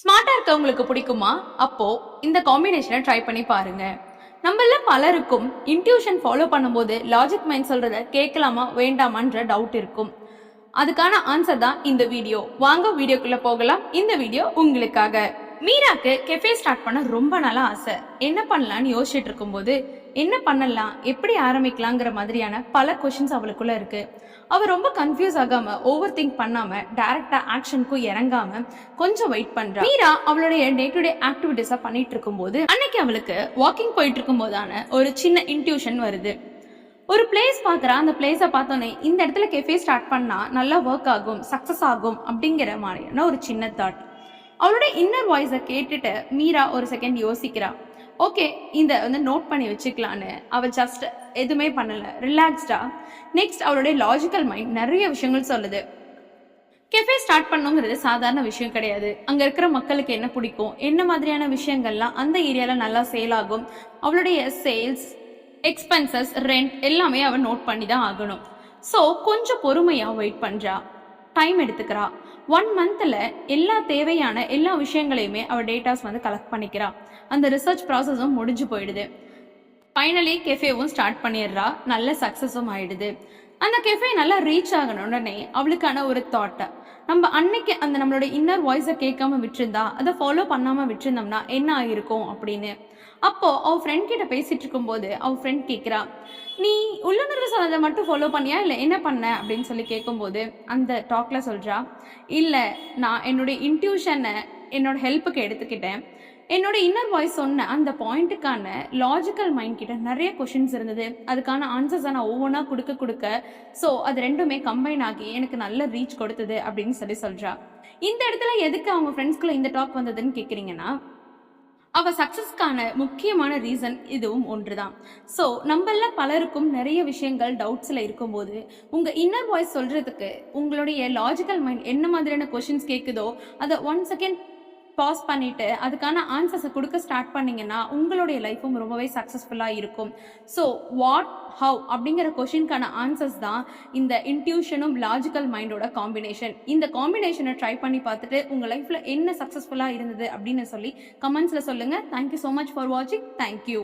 ஸ்மார்ட்டா இருக்கவங்களுக்கு பிடிக்குமா? அப்போ இந்த காம்பினேஷனை ட்ரை பண்ணி பாருங்க. நம்மள பலருக்கும் இன்ட்யூஷன் ஃபாலோ பண்ணும்போது லாஜிக் மைண்ட் சொல்றத கேட்கலாமா வேண்டாமான்ற டவுட் இருக்கும். அதுக்கான ஆன்சர் தான் இந்த வீடியோ வாங்க வீடியோக்குள்ள போகலாம். இந்த வீடியோ உங்களுக்காக. மீராக்கு கெஃபே ஸ்டார்ட் பண்ண ரொம்ப நாளா ஆசை. என்ன பண்ணலாம்னு யோசிச்சுட்டு இருக்கும்போது என்ன பண்ணலாம் எப்படி ஆரம்பிக்கலாங்கிற மாதிரியான பல கொஷின்ஸ் அவளுக்குள்ள இருக்கு. அவ ரொம்ப கன்ஃபியூஸ் ஆகாம ஓவர் திங்க் பண்ணாம டைரக்டா ஆக்ஷனுக்கும் இறங்காம கொஞ்சம் வெயிட் பண்றா. மீரா அவளுடைய டே டு டே ஆக்டிவிட்டிஸா பண்ணிட்டு இருக்கும்போது அன்னைக்கு அவளுக்கு வாக்கிங் போயிட்டு இருக்கும்போதான ஒரு சின்ன இன்ட்யூஷன் வருது. ஒரு பிளேஸ் பார்க்குறா. அந்த பிளேஸை பார்த்தோன்னே இந்த இடத்துல கெஃபே ஸ்டார்ட் பண்ணா நல்லா ஒர்க் ஆகும் சக்ஸஸ் ஆகும் அப்படிங்கிற மாதிரியான ஒரு சின்ன தாட் அவளோட இன்னர் வாய்ஸை கேட்டுட்டு மீரா ஒரு செகண்ட் யோசிக்கிறா. ஓகே இந்த வந்து நோட் பண்ணி வச்சுக்கலான்னு. அவள் ஜஸ்ட் எதுவுமே பண்ணலை. ரிலாக்ஸ்டா நெக்ஸ்ட் அவளுடைய லாஜிக்கல் மைண்ட் நிறைய விஷயங்கள் சொல்லுது. கெஃபே ஸ்டார்ட் பண்ணுங்கிறது சாதாரண விஷயம் கிடையாது. அங்கே இருக்கிற மக்களுக்கு என்ன பிடிக்கும்? என்ன மாதிரியான விஷயங்கள்லாம் அந்த ஏரியாவில் நல்லா சேல் ஆகும்? அவளுடைய சேல்ஸ் எக்ஸ்பென்சஸ் ரெண்ட் எல்லாமே அவள் நோட் பண்ணி தான் ஆகணும். ஸோ கொஞ்சம் பொறுமையாக வெயிட் பண்ணுறா டைம் எடுத்துக்கிறா. ஒன் மந்தில் எல்லா தேவையான எல்லா விஷயங்களையுமே அவள் டேட்டாஸ் வந்து கலெக்ட் பண்ணிக்கிறா. அந்த ரிசர்ச் ப்ராசஸும் முடிஞ்சு போயிடுது. ஃபைனலி கெஃபேவும் ஸ்டார்ட் பண்ணிடுறா. நல்ல சக்ஸஸும் ஆயிடுது. அந்த கெஃபே நல்லா ரீச் ஆகணும் உடனே அவளுக்கான ஒரு தாட்டை நம்ம அன்னைக்கு அந்த நம்மளோட இன்னர் வாய்ஸை கேட்காம விட்டுருந்தா அதை ஃபாலோ பண்ணாம விட்டுருந்தோம்னா என்ன ஆயிருக்கும் அப்படின்னு. அப்போ அவ ஃப்ரெண்ட் கிட்ட பேசிட்டு இருக்கும்போது அவ ஃப்ரெண்ட் கேட்குறா நீ உள்ளுணர்வு சொன்னதை மட்டும் ஃபாலோ பண்ணியா? இல்லை என்ன பண்ண? அப்படின்னு சொல்லி கேட்கும்போது அந்த டாக்ல சொல்றா இல்லை நான் என்னுடைய இன்ட்யூஷனை என்னோட ஹெல்ப்புக்கு எடுத்துக்கிட்டேன். என்னோட இன்னர் வாய்ஸ் சொன்ன அந்த பாயிண்ட்டுக்கான லாஜிக்கல் மைண்ட் கிட்ட நிறைய கொஷின்ஸ் இருந்தது. அதுக்கான ஆன்சர்ஸை நான் ஒவ்வொன்றா கொடுக்க கொடுக்க ஸோ அது ரெண்டுமே கம்பைன் ஆகி எனக்கு நல்ல ரீச் கொடுத்தது அப்படின்னு சொல்லி சொல்கிறா இந்த இடத்துல எதுக்கு அவங்க ஃப்ரெண்ட்ஸ்குள்ள இந்த டாக் வந்ததுன்னு கேட்குறீங்கன்னா அவள் சக்ஸஸ்க்கான முக்கியமான ரீசன் இதுவும் ஒன்று தான் ஸோ நம்மள பலருக்கும் நிறைய விஷயங்கள் டவுட்ஸில் இருக்கும்போது உங்கள் இன்னர் வாய்ஸ் சொல்கிறதுக்கு உங்களுடைய லாஜிக்கல் மைண்ட் என்ன மாதிரியான கொஷின்ஸ் கேட்குதோ அதை ஒன் செகண்ட் பாஸ் பண்ணிட்டு அதுக்கான ஆன்சர்ஸை கொடுக்க ஸ்டார்ட் பண்ணீங்கன்னா உங்களுடைய லைஃப்பும் ரொம்பவே சக்ஸஸ்ஃபுல்லாக இருக்கும். ஸோ வாட் ஹவ் அப்படிங்கிற கொஷினுக்கான ஆன்சர்ஸ் தான் இந்த இன்ட்யூஷனும் லாஜிக்கல் மைண்டோட காம்பினேஷன் இந்த காம்பினேஷனை ட்ரை பண்ணி பார்த்துட்டு உங்கள் லைஃப்பில் என்ன சக்ஸஸ்ஃபுல்லாக இருந்தது அப்படின்னு சொல்லி கமெண்ட்ஸில் சொல்லுங்கள் thank you so much for வாட்சிங் தேங்க்யூ